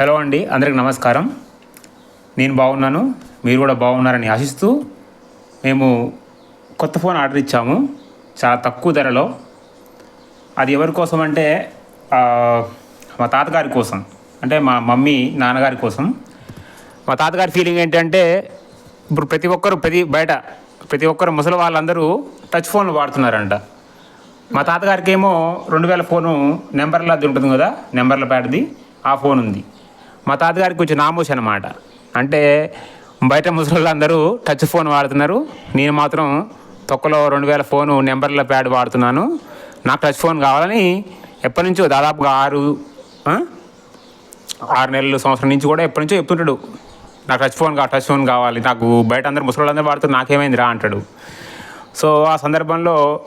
Hello అండి అందరికి నమస్కారం. నేను బాగున్నాను మీరు కూడా బాగున్నారని ఆశిస్తూ మేము కొత్త ఫోన్ ఆర్డర్ ఇచ్చాము చాలా తక్కువ ధరలో. అది ఎవరి కోసం అంటే మా తాతగారి కోసం అంటే మా మమ్మీ నాన్నగారి కోసం. మా తాతగారి ఫీలింగ్ ఏంటంటే ఇప్పుడు ప్రతి ఒక్కరు ప్రతి బయట ప్రతి ఒక్కరు ముసలి వాళ్ళందరూ టచ్ ఫోన్లు వాడుతున్నారంట. మా తాతగారికి ఏమో రెండు వేల ఫోను నెంబర్ల అది ఉంటుంది కదా నెంబర్ల ప్యాడ్ది ఆ ఫోన్ ఉంది మా తాతగారికి కొంచెం నామోషి అనమాట అంటే బయట ముసలి అందరూ టచ్ ఫోన్ వాడుతున్నారు. నేను మాత్రం తొక్కలో రెండు వేల ఫోను నెంబర్ల ప్యాడ్ వాడుతున్నాను. నాకు టచ్ ఫోన్ కావాలని ఎప్పటి నుంచో దాదాపుగా ఆరు ఆరు నెలలు సంవత్సరం నుంచి కూడా ఎప్పటి నుంచో చెప్తుంటాడు. నాకు టచ్ ఫోన్ టచ్ ఫోన్ కావాలి. నాకు బయట అందరు ముసలి అందరూ వాడుతూ నాకేమైంది రా అంటాడు. సో ఆ సందర్భంలో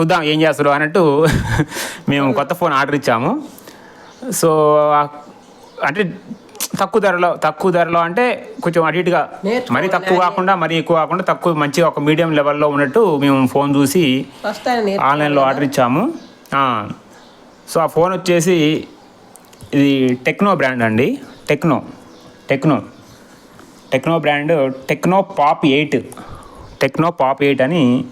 చూద్దాం ఏం చేస్తారు అన్నట్టు మేము కొత్త ఫోన్ ఆర్డర్ ఇచ్చాము. సో అంటే తక్కువ ధరలో తక్కువ ధరలో అంటే కొంచెం అటు ఇటుగా మరీ తక్కువ కాకుండా మరీ ఎక్కువ కాకుండా తక్కువ మంచిగా ఒక మీడియం లెవెల్లో ఉన్నట్టు మేము ఫోన్ చూసి ఆన్లైన్లో ఆర్డర్ ఇచ్చాము. సో ఆ ఫోన్ వచ్చేసి ఇది టెక్నో బ్రాండ్ అండి. Tecno Tecno. Tecno brand Tecno Pop eight. Tecno Pop eight అని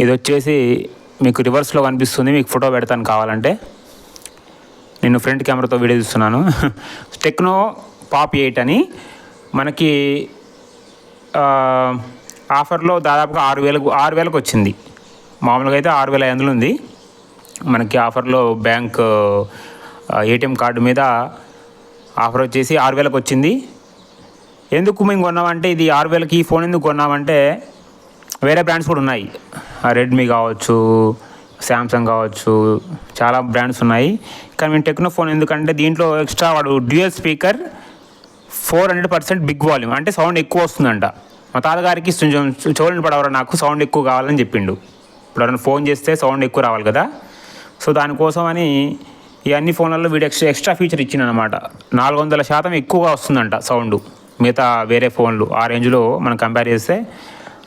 ఇది వచ్చేసి మీకు రివర్స్లో కనిపిస్తుంది. మీకు ఫోటో పెడతాను కావాలంటే. నేను ఫ్రంట్ కెమెరాతో వీడియో తీస్తున్నాను. టెక్నో పాప్ ఎయిట్ అని మనకి ఆఫర్లో దాదాపుగా ఆరు వేలకు ఆరు వేలకు వచ్చింది. మామూలుగా అయితే ఆరు వేల ఐదు వందలు ఉంది. మనకి ఆఫర్లో బ్యాంక్ ఏటీఎం కార్డు మీద ఆఫర్ వచ్చేసి ఆరు వేలకు వచ్చింది. ఎందుకు మేము కొన్నామంటే ఇది ఆరు వేలకి ఈ ఫోన్ ఎందుకు కొన్నామంటే వేరే బ్రాండ్స్ కూడా ఉన్నాయి. రెడ్మీ కావచ్చు శాంసంగ్ కావచ్చు చాలా బ్రాండ్స్ ఉన్నాయి. కానీ మేము టెక్నో ఫోన్ ఎందుకంటే దీంట్లో ఎక్స్ట్రా వాడు dual speaker four hundred percent big volume అంటే సౌండ్ ఎక్కువ వస్తుందంట. మా తాతగారికి కొంచెం చెవులను పడవరా నాకు? సౌండ్ ఎక్కువ కావాలని చెప్పిండు. ఇప్పుడు ఎవరైనా ఫోన్ చేస్తే సౌండ్ ఎక్కువ రావాలి కదా. సో దానికోసం అని ఈ అన్ని ఫోన్లలో వీడు ఎక్స్ట్రా ఎక్స్ట్రా ఫీచర్ ఇచ్చిందనమాట నాలుగు వందల శాతం ఎక్కువగా వస్తుందంట సౌండ్ మిగతా వేరే ఫోన్లు ఆ రేంజ్లో మనం కంపేర్ చేస్తే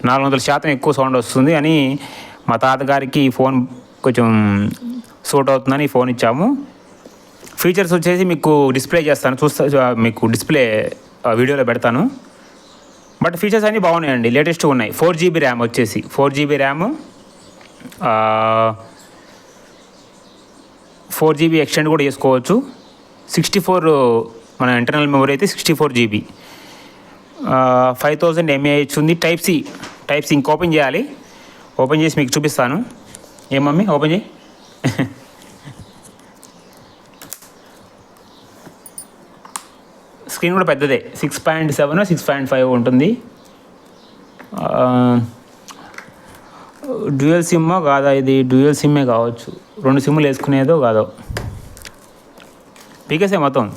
నాలుగు వందల శాతం ఎక్కువ సౌండ్ వస్తుంది అని మా తాతగారికి ఈ ఫోన్ కొంచెం సూట్ అవుతుందని ఫోన్ ఇచ్చాము. ఫీచర్స్ వచ్చేసి మీకు డిస్ప్లే చేస్తాను. చూస్తా మీకు డిస్ప్లే వీడియోలో పెడతాను. బట్ ఫీచర్స్ అన్నీ బాగున్నాయండి. లేటెస్ట్ ఉన్నాయి. ఫోర్ జీబీ ర్యామ్ వచ్చేసి. Four GB RAM four GB extend కూడా చేసుకోవచ్చు. సిక్స్టీ ఫోర్ మన ఇంటర్నల్ మెమరీ అయితే sixty four GB. Five thousand mAh ఉంది. టైప్ సి టైప్ సి ఇంక ఓపెన్ చేయాలి. ఓపెన్ చేసి మీకు చూపిస్తాను. ఏం మమ్మీ? ఓపెన్ చేయి. స్క్రీన్ కూడా పెద్దదే. Six point seven six point five ఉంటుంది. డ్యూయల్ సిమ్మో కాదా ఇది? డ్యూయల్ సిమ్మే కావచ్చు. రెండు సిమ్ములు వేసుకునేదో కాదో. పీకేసే మొత్తం.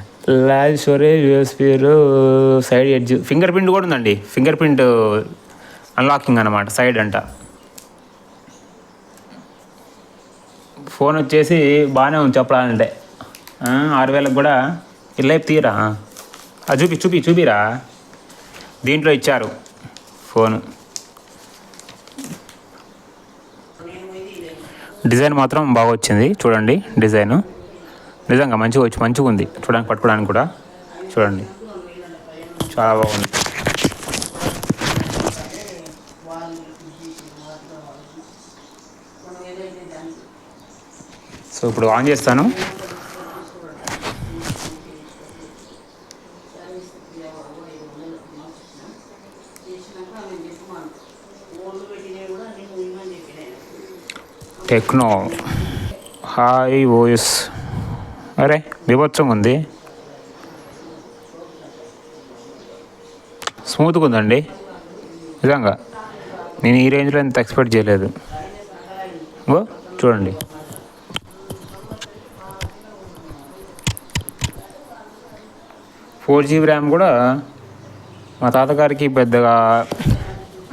లాజ్ స్టోరేజ్ యూఎస్పీరు సైడ్ ఎడ్జ్. ఫింగర్ ప్రింట్ కూడా ఉందండి. ఫింగర్ ప్రింట్ అన్లాకింగ్ అనమాట సైడ్ అంట. ఫోన్ వచ్చేసి బాగానే ఉంది చెప్పాలంటే. ఆరు వేలకు కూడా ఇల్లైపు తీయరా? అది చూపి చూపి చూపిరా? దీంట్లో ఇచ్చారు ఫోను. డిజైన్ మాత్రం బాగా వచ్చింది చూడండి డిజైను. నిజంగా మంచిగా వచ్చి మంచిగా ఉంది చూడడానికి పట్టుకోవడానికి కూడా. చూడండి. చాలా బాగుంది. సో ఇప్పుడు ఆన్ చేస్తాను. టెక్నో. Hi OS. అరే బీభత్సంగా ఉంది. స్మూత్గా ఉందండి. నిజంగా. నేను ఈ రేంజ్లో ఎంత ఎక్స్పెక్ట్ చేయలేదు. ఓ చూడండి. ఫోర్ జీబీ ర్యామ్ కూడా మా తాతగారికి పెద్దగా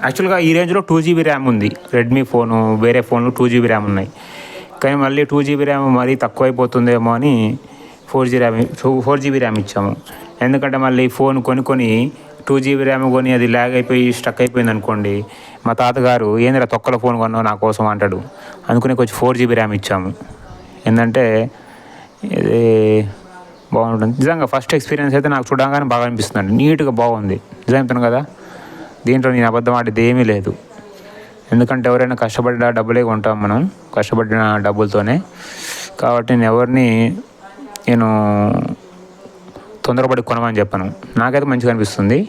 యాక్చువల్గా ఈ రేంజ్లో టూ జీబీ ర్యామ్ ఉంది. రెడ్మీ ఫోను వేరే ఫోన్లు టూ జీబీ ర్యామ్ ఉన్నాయి. కానీ మళ్ళీ టూ జీబీ ర్యామ్ మరీ తక్కువైపోతుందేమో అని four G RAM four GB RAM ఇచ్చాము. ఎందుకంటే మళ్ళీ ఫోన్ కొనుక్కొని టూ జీబీ ర్యామ్ కొని అది ల్యాగ్ అయిపోయి స్టక్ అయిపోయింది అనుకోండి మా తాతగారు ఏందిరా తొక్కల ఫోన్ కొన్నావు నా కోసం? అంటాడు. అందుకని కొంచెం ఫోర్ జీబీ ర్యామ్ ఇచ్చాము. ఏంటంటే ఇది బాగుంటుంది. నిజంగా ఫస్ట్ ఎక్స్పీరియన్స్ అయితే నాకు చూడగానే బాగా అనిపిస్తుంది నీట్గా బాగుంది. నిజం చెప్తాను కదా? దీంట్లో నేను అబద్ధం ఆడేది ఏమీ లేదు. ఎందుకంటే ఎవరైనా కష్టపడిన డబ్బులే కొంటాం మనం కష్టపడిన డబ్బులతోనే. కాబట్టి నేను ఎవరిని నేను తొందరపడి కొనమని చెప్పను. నాకైతే మంచిగా అనిపిస్తుంది.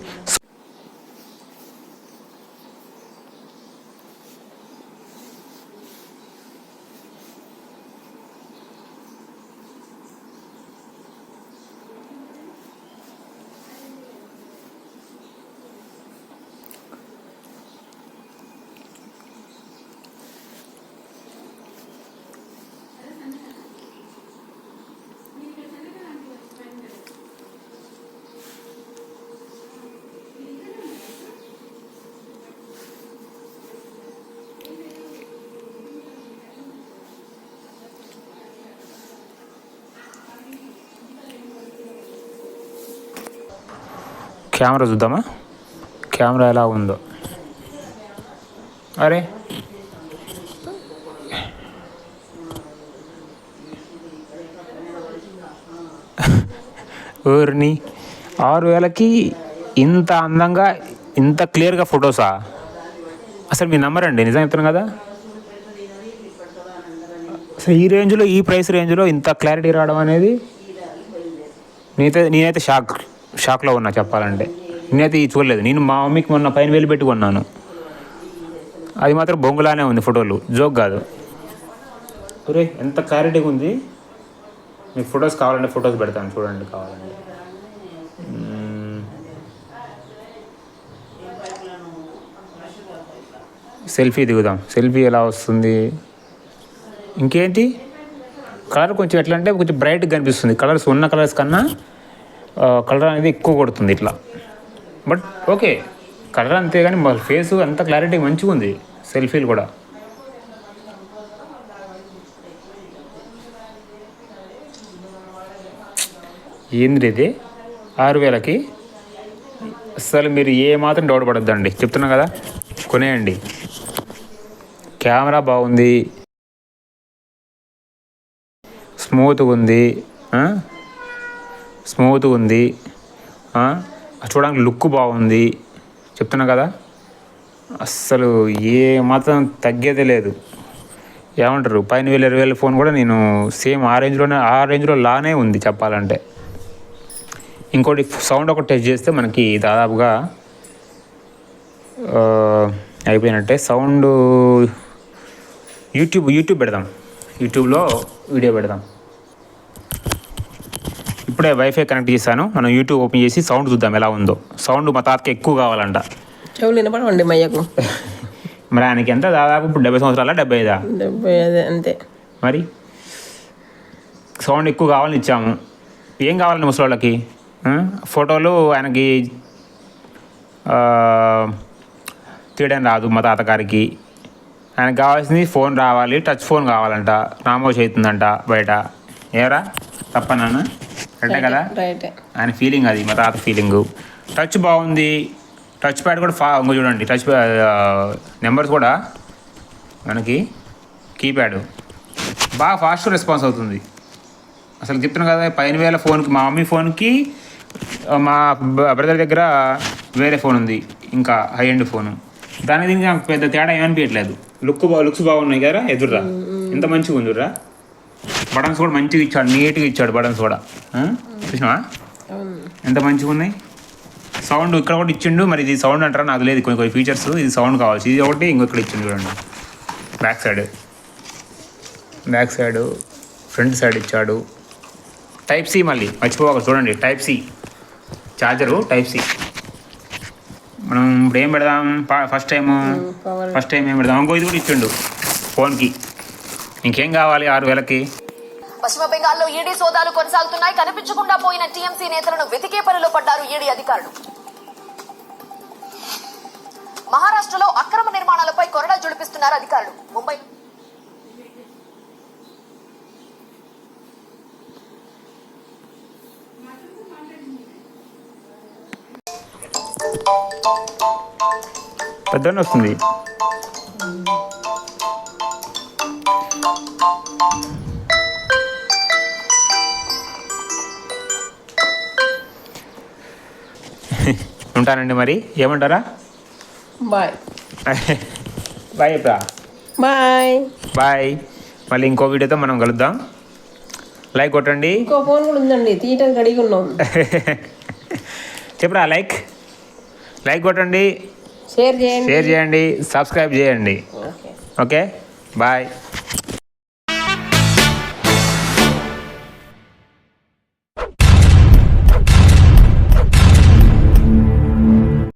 కెమెరా చూద్దామా? కెమెరా ఎలా ఉందో. అరే. ఊరిని ఆరు వేలకి ఇంత అందంగా ఇంత క్లియర్గా ఫొటోసా? అసలు మీ నెంబర్ అండి నిజం చెప్తున్నాను కదా? అసలు ఈ రేంజ్లో ఈ ప్రైస్ రేంజ్లో ఇంత క్లారిటీ రావడం అనేది నేనైతే నేనైతే షాక్. షాక్లో ఉన్నా చెప్పాలంటే. నేనైతే ఇది చూడలేదు. నేను మా మమ్మీకి మొన్న పైన వేలు పెట్టి కొన్నాను. అది మాత్రం బొంగులానే ఉంది ఫోటోలు. జోక్ కాదు. ఒరే ఎంత క్లారిటీగా ఉంది. మీకు ఫొటోస్ కావాలంటే ఫొటోస్ పెడతాను. చూడండి కావాలంటే. సెల్ఫీ దిగుదాం. సెల్ఫీ ఎలా వస్తుంది? ఇంకేంటి? కలర్ కొంచెం ఎట్లా అంటే కొంచెం బ్రైట్గా కనిపిస్తుంది. కలర్స్ ఉన్న కలర్స్ కన్నా కలర్ అనేది ఎక్కువ కొడుతుంది ఇట్లా. బట్ ఓకే కలర్ అంతే కానీ మా ఫేస్ అంత క్లారిటీ మంచిగా ఉంది. సెల్ఫీలు కూడా. ఏంది ఇది? ఆరు వేలకి? అసలు మీరు ఏ మాత్రం డౌట్ పడద్దండి. చెప్తున్నా కదా? కొనేయండి. కెమెరా బాగుంది. స్మూత్గా ఉంది. స్మూత్ ఉంది. చూడడానికి లుక్ బాగుంది. చెప్తున్నా కదా? అస్సలు ఏ మాత్రం తగ్గేదే లేదు. ఏమంటారు? పైన వేలు ఇరవై వేల ఫోన్ కూడా నేను సేమ్ ఆ రేంజ్లోనే ఆ రేంజ్లో లానే ఉంది చెప్పాలంటే. ఇంకోటి సౌండ్ ఒకటి టెస్ట్ చేస్తే మనకి దాదాపుగా అయిపోయినట్టే. సౌండ్ యూట్యూబ్ యూట్యూబ్ పెడదాం. యూట్యూబ్లో వీడియో పెడదాం. ఇప్పుడే వైఫై కనెక్ట్ చేశాను. మనం యూట్యూబ్ ఓపెన్ చేసి సౌండ్ చూద్దాం ఎలా ఉందో. సౌండ్ మా తాతకి ఎక్కువ కావాలంట. చెవులు వినపడవండి మయ్యకు. మరి ఆయనకి ఎంత? దాదాపు ఇప్పుడు డెబ్బై సంవత్సరాల? డెబ్బై ఐదా? డెబ్బై అదే అంతే. మరి? సౌండ్ ఎక్కువ కావాలని ఇచ్చాము. ఏం కావాలండి ముసలోళ్ళకి? ఫోటోలు ఆయనకి తీయడం రాదు మా తాతగారికి. ఆయనకు కావాల్సింది ఫోన్ రావాలి టచ్ ఫోన్ కావాలంట. నామోష్ అవుతుందంట బయట. ఏరా? తప్పనా కరెక్టే కదా? ఆయన ఫీలింగ్ అది మా తాత ఫీలింగు టచ్ బాగుంది. టచ్ ప్యాడ్ కూడా ఫా ఇంకో చూడండి. టచ్ నెంబర్స్ కూడా మనకి కీప్యాడ్ బాగా ఫాస్ట్ రెస్పాన్స్ అవుతుంది. అసలు చెప్తున్నాను కదా పైన వేల ఫోన్కి మా మమ్మీ ఫోన్కి మా బ్రదర్ దగ్గర వేరే ఫోన్ ఉంది. ఇంకా హై ఎండ్ ఫోను దానికి దీనికి నాకు పెద్ద తేడా ఏమనిపించట్లేదు లుక్ బా లుక్స్ బాగున్నాయి కదా ఎదురురా. ఎంత మంచిగా ఉందిరా. బటన్స్ కూడా మంచిగా ఇచ్చాడు నీట్గా ఇచ్చాడు బటన్స్ కూడా? చూసినావా? ఎంత మంచిగా ఉన్నాయి? సౌండ్ ఇక్కడ కూడా ఇచ్చిండు మరి ఇది సౌండ్ అంటారా? నాకు లేదు కొన్ని కొన్ని ఫీచర్స్ ఇది సౌండ్ కావాల్సి ఇది ఒకటి ఇంకొకటి ఇచ్చిండు చూడండి. Back side back side front side ఇచ్చాడు. టైప్ సి మళ్ళీ మర్చిపోవాలి చూడండి type C charger type C మనం ఇప్పుడు ఏం పెడదాం? ఫస్ట్ టైం ఫస్ట్ టైం ఏం పెడదాం? ఇంకో ఇది కూడా ఇచ్చిండు ఫోన్కి ఇంకేం కావాలి ఆరు వేలకి? పశ్చిమ బెంగాల్లో ఈడీ సోదాలు కొనసాగుతున్నాయి. కనిపించకుండా పోయిన టీఎంసీ నేతలను వెతికే పనిలో పడ్డారు ఈడీ అధికారులు. మహారాష్ట్రలో అక్రమ నిర్మాణాలపై కొరడా జుడిపిస్తున్నారు అధికారులు. ముంబై పెద్దనే వస్తుంది. ఉంటానండి మరి. ఏమంటారా? బాయ్. బాయ్ చెప్పరా? బాయ్. బాయ్. మళ్ళీ ఇంకో వీడియోతో మనం కలుద్దాం. లైక్ కొట్టండి. ఇంకో ఫోన్ కూడా ఉందండి. తీయటానికి రెడీగా ఉన్నాం. చెప్పరా లైక్? లైక్ కొట్టండి. షేర్ చేయండి. షేర్ చేయండి. సబ్స్క్రైబ్ చేయండి. ఓకే? బాయ్.